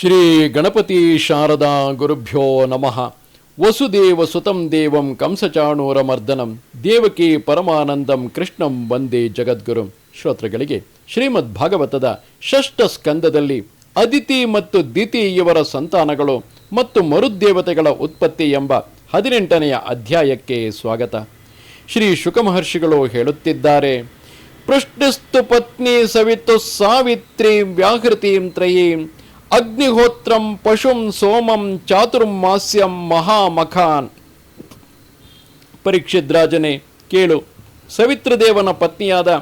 ಶ್ರೀ ಗಣಪತಿ ಶಾರದಾ ಗುರುಭ್ಯೋ ನಮಃ. ವಸುದೇವ ಸುತಂ ದೇವಂ ಕಂಸಚಾಣೂರ ಮರ್ದನಂ ದೇವಕಿ ಪರಮಾನಂದಂ ಕೃಷ್ಣಂ ವಂದೇ ಜಗದ್ಗುರು. ಶ್ರೋತೃಗಳಿಗೆ ಶ್ರೀಮದ್ ಭಾಗವತದ ಷಷ್ಠ ಸ್ಕಂದದಲ್ಲಿ ಅದಿತಿ ಮತ್ತು ದಿತಿ ಇವರ ಸಂತಾನಗಳು ಮತ್ತು ಮರುದೇವತೆಗಳ ಉತ್ಪತ್ತಿ ಎಂಬ ಹದಿನೆಂಟನೆಯ ಅಧ್ಯಾಯಕ್ಕೆ ಸ್ವಾಗತ. ಶ್ರೀ ಶುಕಮಹರ್ಷಿಗಳು ಹೇಳುತ್ತಿದ್ದಾರೆ ಪೃಷ್ಟಿಸ್ತು ಪತ್ನಿ ಸವಿತು ಸಾವಿತ್ರಿ ವ್ಯಾಹೃತೀಂ ತ್ರಯೀಂ ಅಗ್ನಿಹೋತ್ರಂ ಪಶುಂ ಸೋಮಂ ಚಾತುರ್ಮಾಸ್ಯಂ ಮಹಾಮಖಾನ್. ಪರೀಕ್ಷಿದ್ರಾಜನೇ, ಕೇಳು. ಸವಿತ್ರದೇವನ ಪತ್ನಿಯಾದ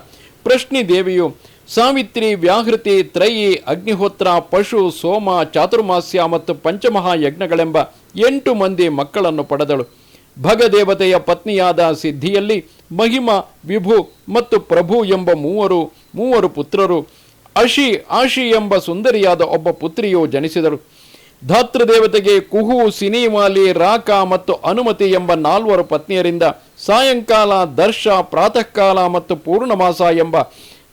ಪ್ರಶ್ನಿ ದೇವಿಯು ಸಾವಿತ್ರಿ ವ್ಯಾಹೃತಿ ತ್ರಯಿ ಅಗ್ನಿಹೋತ್ರ ಪಶು ಸೋಮ ಚಾತುರ್ಮಾಸ್ಯ ಮತ್ತು ಪಂಚಮಹಾಯಜ್ಞಗಳೆಂಬ ಎಂಟು ಮಂದಿ ಮಕ್ಕಳನ್ನು ಪಡೆದಳು. ಭಗದೇವತೆಯ ಪತ್ನಿಯಾದ ಸಿದ್ಧಿಯಲ್ಲಿ ಮಹಿಮ, ವಿಭು ಮತ್ತು ಪ್ರಭು ಎಂಬ ಮೂವರು ಮೂವರು ಪುತ್ರರು ಅಶಿ ಆಶಿ ಎಂಬ ಸುಂದರಿಯಾದ ಒಬ್ಬ ಪುತ್ರಿಯು ಧಾತೃ ಧಾತೃದೇವತೆಗೆ ಕುಹು ಸಿನಿಮಾಲಿ ರಾಕ ಮತ್ತು ಅನುಮತಿ ಎಂಬ ನಾಲ್ವರು ಪತ್ನಿಯರಿಂದ ಸಾಯಂಕಾಲ, ದರ್ಶ, ಪ್ರಾತಃಕಾಲ ಮತ್ತು ಪೂರ್ಣಮಾಸ ಎಂಬ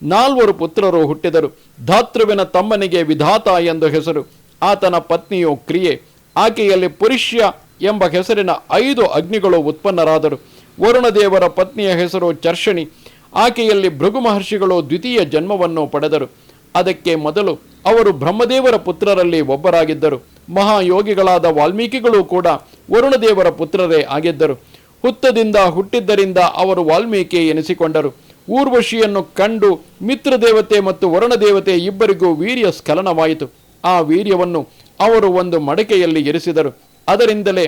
ನಾಲ್ವರು ಪುತ್ರರು ಹುಟ್ಟಿದರು. ಧಾತೃವಿನ ತಮ್ಮನಿಗೆ ವಿಧಾತ ಎಂದು ಹೆಸರು. ಆತನ ಪತ್ನಿಯು ಕ್ರಿಯೆ. ಆಕೆಯಲ್ಲಿ ಪುರುಷ್ಯ ಎಂಬ ಹೆಸರಿನ ಐದು ಅಗ್ನಿಗಳು ಉತ್ಪನ್ನರಾದರು. ವರುಣದೇವರ ಪತ್ನಿಯ ಹೆಸರು ಚರ್ಷಣಿ. ಆಕೆಯಲ್ಲಿ ಭೃಗು ಮಹರ್ಷಿಗಳು ದ್ವಿತೀಯ ಜನ್ಮವನ್ನು ಪಡೆದರು. ಅದಕ್ಕೆ ಮೊದಲು ಅವರು ಬ್ರಹ್ಮದೇವರ ಪುತ್ರರಲ್ಲಿ ಒಬ್ಬರಾಗಿದ್ದರು. ಮಹಾಯೋಗಿಗಳಾದ ವಾಲ್ಮೀಕಿಗಳು ಕೂಡ ವರುಣದೇವರ ಪುತ್ರರೇ ಆಗಿದ್ದರು. ಹುತ್ತದಿಂದ ಹುಟ್ಟಿದ್ದರಿಂದ ಅವರು ವಾಲ್ಮೀಕಿ ಎನಿಸಿಕೊಂಡರು. ಊರ್ವಶಿಯನ್ನು ಕಂಡು ಮಿತ್ರದೇವತೆ ಮತ್ತು ವರುಣದೇವತೆ ಇಬ್ಬರಿಗೂ ವೀರ್ಯ ಸ್ಖಲನವಾಯಿತು. ಆ ವೀರ್ಯವನ್ನು ಅವರು ಒಂದು ಮಡಕೆಯಲ್ಲಿ ಇರಿಸಿದರು. ಅದರಿಂದಲೇ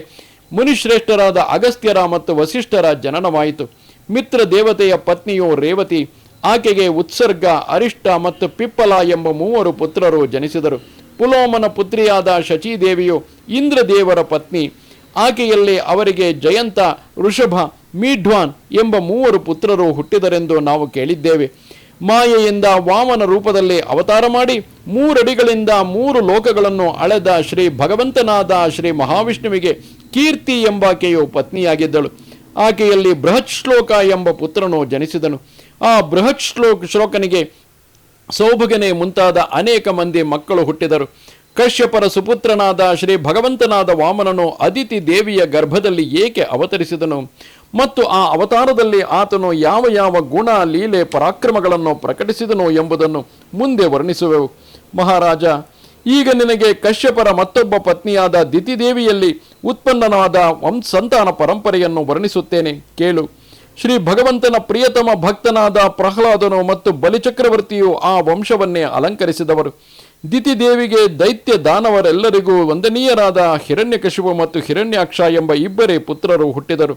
ಮುನಿಶ್ರೇಷ್ಠರಾದ ಅಗಸ್ತ್ಯರ ಮತ್ತು ವಸಿಷ್ಠರ ಜನನವಾಯಿತು. ಮಿತ್ರ ದೇವತೆಯ ಪತ್ನಿಯು ರೇವತಿ ಆಕೆಗೆ ಉತ್ಸರ್ಗ, ಅರಿಷ್ಟ ಮತ್ತು ಪಿಪ್ಪಲ ಎಂಬ ಮೂವರು ಪುತ್ರರು ಜನಿಸಿದರು. ಪುಲೋಮನ ಪುತ್ರಿಯಾದ ಶಚಿದೇವಿಯು ಇಂದ್ರದೇವರ ಪತ್ನಿ. ಆಕೆಯಲ್ಲಿ ಅವರಿಗೆ ಜಯಂತ ಋಷಭ ಮೀಢ್ವಾನ್ ಎಂಬ ಮೂವರು ಪುತ್ರರು ಹುಟ್ಟಿದರೆಂದು ನಾವು ಕೇಳಿದ್ದೇವೆ. ಮಾಯೆಯಿಂದ ವಾಮನ ರೂಪದಲ್ಲಿ ಅವತಾರ ಮಾಡಿ ಮೂರಡಿಗಳಿಂದ ಮೂರು ಲೋಕಗಳನ್ನು ಅಳೆದ ಶ್ರೀ ಭಗವಂತನಾದ ಶ್ರೀ ಮಹಾವಿಷ್ಣುವಿಗೆ ಕೀರ್ತಿ ಎಂಬಾಕೆಯು ಪತ್ನಿಯಾಗಿದ್ದಳು. ಆಕೆಯಲ್ಲಿ ಬೃಹತ್ ಶ್ಲೋಕ ಎಂಬ ಪುತ್ರನು ಜನಿಸಿದನು. ಆ ಬೃಹತ್ ಶ್ಲೋಕ ಶ್ಲೋಕನಿಗೆ ಸೌಭಗನೆ ಮುಂತಾದ ಅನೇಕ ಮಂದಿ ಮಕ್ಕಳು ಹುಟ್ಟಿದರು. ಕಶ್ಯಪರ ಸುಪುತ್ರನಾದ ಶ್ರೀ ಭಗವಂತನಾದ ವಾಮನನು ಅದಿತಿ ದೇವಿಯ ಗರ್ಭದಲ್ಲಿ ಏಕೆ ಅವತರಿಸಿದನು? ಮತ್ತು ಆ ಅವತಾರದಲ್ಲಿ ಆತನು ಯಾವ ಯಾವ ಗುಣ, ಲೀಲೆ, ಪರಾಕ್ರಮಗಳನ್ನು ಪ್ರಕಟಿಸಿದನು ಎಂಬುದನ್ನು ಮುಂದೆ ವರ್ಣಿಸುವೆವು. ಮಹಾರಾಜ, ಈಗ ನಿನಗೆ ಕಶ್ಯಪರ ಮತ್ತೊಬ್ಬ ಪತ್ನಿಯಾದ ದಿತಿದೇವಿಯಲ್ಲಿ ಉತ್ಪನ್ನನಾದ ವಂಶ ಸಂತಾನ ಪರಂಪರೆಯನ್ನು ವರ್ಣಿಸುತ್ತೇನೆ. ಕೇಳು. ಶ್ರೀ ಭಗವಂತನ ಪ್ರಿಯತಮ ಭಕ್ತನಾದ ಪ್ರಹ್ಲಾದನು ಮತ್ತು ಬಲಿಚಕ್ರವರ್ತಿಯು ಆ ವಂಶವನ್ನೇ ಅಲಂಕರಿಸಿದವರು. ದಿತಿದೇವಿಗೆ ದೈತ್ಯ ದಾನವರೆಲ್ಲರಿಗೂ ವಂದನೀಯರಾದ ಹಿರಣ್ಯಕಶಿಪು ಮತ್ತು ಹಿರಣ್ಯಾಕ್ಷ ಎಂಬ ಇಬ್ಬರೇ ಪುತ್ರರು ಹುಟ್ಟಿದರು.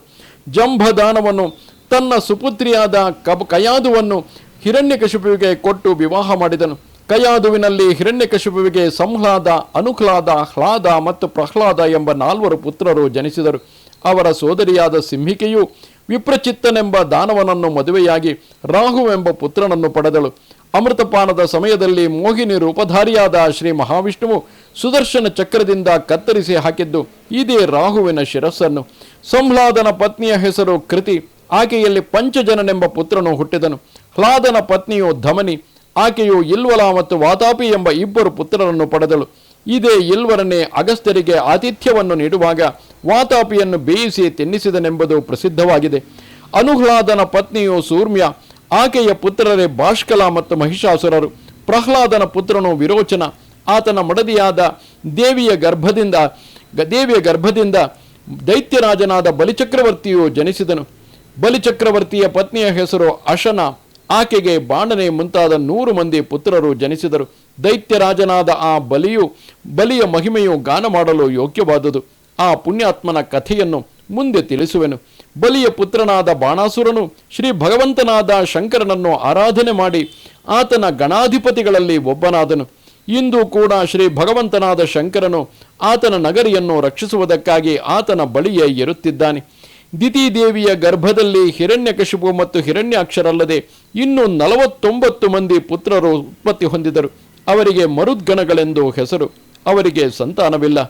ಜಂಭ ದಾನವನ್ನು, ತನ್ನ ಸುಪುತ್ರಿಯಾದ ಕಬ್ ಕಯಾದುವನ್ನು ಹಿರಣ್ಯಕಶಿಪುವಿಗೆ ಕೊಟ್ಟು ವಿವಾಹ ಮಾಡಿದನು. ಕಯಾದುವಿನಲ್ಲಿ ಹಿರಣ್ಯಕಶಿಪುವಿಗೆ ಸಂಹ್ಲಾದ, ಅನುಹ್ಲಾದ, ಹ್ಲಾದ ಮತ್ತು ಪ್ರಹ್ಲಾದ ಎಂಬ ನಾಲ್ವರು ಪುತ್ರರು ಜನಿಸಿದರು. ಅವರ ಸೋದರಿಯಾದ ಸಿಂಹಿಕೆಯು ವಿಪ್ರಚಿತ್ತನೆಂಬ ದಾನವನನ್ನು ಮದುವೆಯಾಗಿ ರಾಹುವೆಂಬ ಪುತ್ರನನ್ನು ಪಡೆದಳು. ಅಮೃತಪಾನದ ಸಮಯದಲ್ಲಿ ಮೋಹಿನಿ ರೂಪಧಾರಿಯಾದ ಶ್ರೀ ಮಹಾವಿಷ್ಣುವು ಸುದರ್ಶನ ಚಕ್ರದಿಂದ ಕತ್ತರಿಸಿ ಹಾಕಿದ್ದು ಇದೇ ರಾಹುವಿನ ಶಿರಸ್ಸನ್ನು. ಸಂಹ್ಲಾದನ ಪತ್ನಿಯ ಹೆಸರು ಕೃತಿ. ಆಕೆಯಲ್ಲಿ ಪಂಚಜನನೆಂಬ ಪುತ್ರನು ಹುಟ್ಟಿದನು. ಹ್ಲಾದನ ಪತ್ನಿಯು ಧಮನಿ. ಆಕೆಯು ಇಲ್ವಲ ಮತ್ತು ವಾತಾಪಿ ಎಂಬ ಇಬ್ಬರು ಪುತ್ರರನ್ನು ಪಡೆದಳು. ಇದೇ ಇಲ್ವರನೇ ಅಗಸ್ತ್ಯರಿಗೆ ಆತಿಥ್ಯವನ್ನು ನೀಡುವಾಗ ವಾತಾಪಿಯನ್ನು ಬೇಯಿಸಿ ತಿನ್ನಿಸಿದನೆಂಬುದು ಪ್ರಸಿದ್ಧವಾಗಿದೆ. ಅನುಹ್ಲಾದನ ಪತ್ನಿಯು ಸೂರ್ಮ್ಯ, ಆಕೆಯ ಪುತ್ರರೇ ಭಾಷ್ಕಲ ಮತ್ತು ಮಹಿಷಾಸುರರು. ಪ್ರಹ್ಲಾದನ ಪುತ್ರನು ವಿರೋಚನ. ಆತನ ಮಡದಿಯಾದ ದೇವಿಯ ಗರ್ಭದಿಂದ ದೇವಿಯ ಗರ್ಭದಿಂದ ದೈತ್ಯರಾಜನಾದ ಬಲಿಚಕ್ರವರ್ತಿಯು ಜನಿಸಿದನು. ಬಲಿಚಕ್ರವರ್ತಿಯ ಪತ್ನಿಯ ಹೆಸರು ಅಶನ. ಆಕೆಗೆ ಬಾಣನೆ ಮುಂತಾದ ನೂರು ಮಂದಿ ಪುತ್ರರು ಜನಿಸಿದರು. ದೈತ್ಯರಾಜನಾದ ಆ ಬಲಿಯು, ಬಲಿಯ ಮಹಿಮೆಯು ಗಾನ ಮಾಡಲು ಯೋಗ್ಯವಾದುದು. ಆ ಪುಣ್ಯಾತ್ಮನ ಕಥೆಯನ್ನು ಮುಂದೆ ತಿಳಿಸುವೆನು. ಬಲಿಯ ಪುತ್ರನಾದ ಬಾಣಾಸುರನು ಶ್ರೀ ಭಗವಂತನಾದ ಶಂಕರನನ್ನು ಆರಾಧನೆ ಮಾಡಿ ಆತನ ಗಣಾಧಿಪತಿಗಳಲ್ಲಿ ಒಬ್ಬನಾದನು. ಇಂದು ಕೂಡ ಶ್ರೀ ಭಗವಂತನಾದ ಶಂಕರನು ಆತನ ನಗರಿಯನ್ನು ರಕ್ಷಿಸುವುದಕ್ಕಾಗಿ ಆತನ ಬಳಿಯೇ ಇರುತ್ತಿದ್ದಾನೆ. ದಿತಿದೇವಿಯ ಗರ್ಭದಲ್ಲಿ ಹಿರಣ್ಯಕಶಿಪು ಮತ್ತು ಹಿರಣ್ಯಾಕ್ಷರಲ್ಲದೆ ಇನ್ನೂ ನಲವತ್ತೊಂಬತ್ತು ಮಂದಿ ಪುತ್ರರು ಉತ್ಪತ್ತಿ ಹೊಂದಿದರು. ಅವರಿಗೆ ಮರುದ್ಗಣಗಳೆಂದು ಹೆಸರು, ಅವರಿಗೆ ಸಂತಾನವಿಲ್ಲ.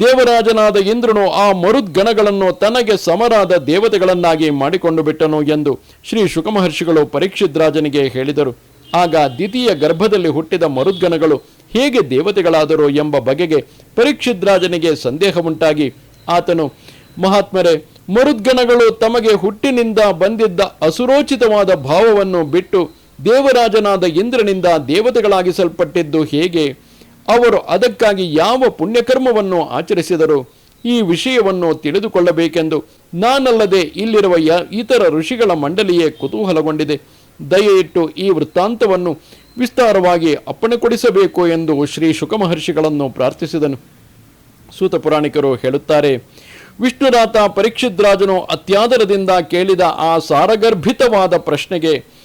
ದೇವರಾಜನಾದ ಇಂದ್ರನು ಆ ಮರುದ್ಗಣಗಳನ್ನು ತನಗೆ ಸಮರಾದ ದೇವತೆಗಳನ್ನಾಗಿ ಮಾಡಿಕೊಂಡು ಬಿಟ್ಟನು ಎಂದು ಶ್ರೀ ಶುಕಮಹರ್ಷಿಗಳು ಪರೀಕ್ಷಿದ್ರಾಜನಿಗೆ ಹೇಳಿದರು. ಆಗ ದ್ವಿತೀಯ ಗರ್ಭದಲ್ಲಿ ಹುಟ್ಟಿದ ಮರುದ್ಗಣಗಳು ಹೇಗೆ ದೇವತೆಗಳಾದರು ಎಂಬ ಬಗೆಗೆ ಪರೀಕ್ಷಿದ್ರಾಜನಿಗೆ ಸಂದೇಹ ಉಂಟಾಗಿ ಆತನು, ಮಹಾತ್ಮರೇ, ಮರುದ್ಗಣಗಳು ತಮಗೆ ಹುಟ್ಟಿನಿಂದ ಬಂದಿದ್ದ ಅಸುರೋಚಿತವಾದ ಭಾವವನ್ನು ಬಿಟ್ಟು ದೇವರಾಜನಾದ ಇಂದ್ರನಿಂದ ದೇವತೆಗಳಾಗಿಸಲ್ಪಟ್ಟಿದ್ದು ಹೇಗೆ? ಅವರು ಅದಕ್ಕಾಗಿ ಯಾವ ಪುಣ್ಯಕರ್ಮವನ್ನು ಆಚರಿಸಿದರು? ಈ ವಿಷಯವನ್ನು ತಿಳಿದುಕೊಳ್ಳಬೇಕೆಂದು ನಾನಲ್ಲದೆ ಇಲ್ಲಿರುವ ಯ, ಇತರ ಋಷಿಗಳ ಮಂಡಳಿಯೇ ಕುತೂಹಲಗೊಂಡಿದೆ. ದಯೆಯಿಟ್ಟು ಈ ವೃತ್ತಾಂತವನ್ನು ವಿಸ್ತಾರವಾಗಿ ಅಪ್ಪಣೆ ಕೊಡಿಸಬೇಕು ಎಂದು ಶ್ರೀ ಶುಕಮಹರ್ಷಿಗಳನ್ನು ಪ್ರಾರ್ಥಿಸಿದನು. ಸೂತ ಪುರಾಣಿಕರು ಹೇಳುತ್ತಾರೆ, ವಿಷ್ಣುರಾತ ಪರೀಕ್ಷಿದ್ರಾಜನು ಅತ್ಯಾದರದಿಂದ ಕೇಳಿದ ಆ ಸಾರಗರ್ಭಿತವಾದ ಪ್ರಶ್ನೆಗೆ